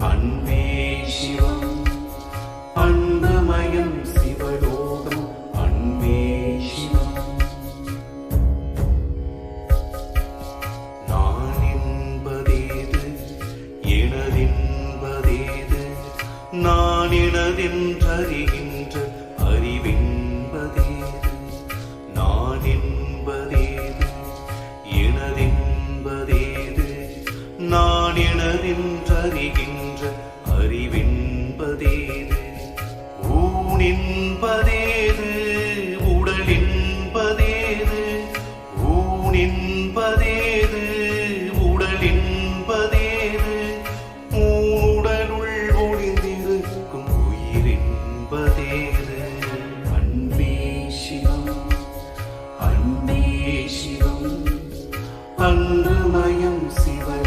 அன்பே சிவம் அன்பமயம் சிவலோகம் அன்பே சிவம் நான் என்பதேது எனதென்பதேது நான் எனதென்றறிகின்ற அறிவென்பதேது. நான் என நின்றறிகின்ற அறிவின்பதேது? ஊனின்பதேது? உடலின்பதேது? ஊனின்பதேது? உடலின்பதேது? ஊனுடலுள் ஒளிந்திருக்கும் உயிரின்பதேது? அன்பே சிவம் அன்பே சிவம் அன்புமயம் சிவம்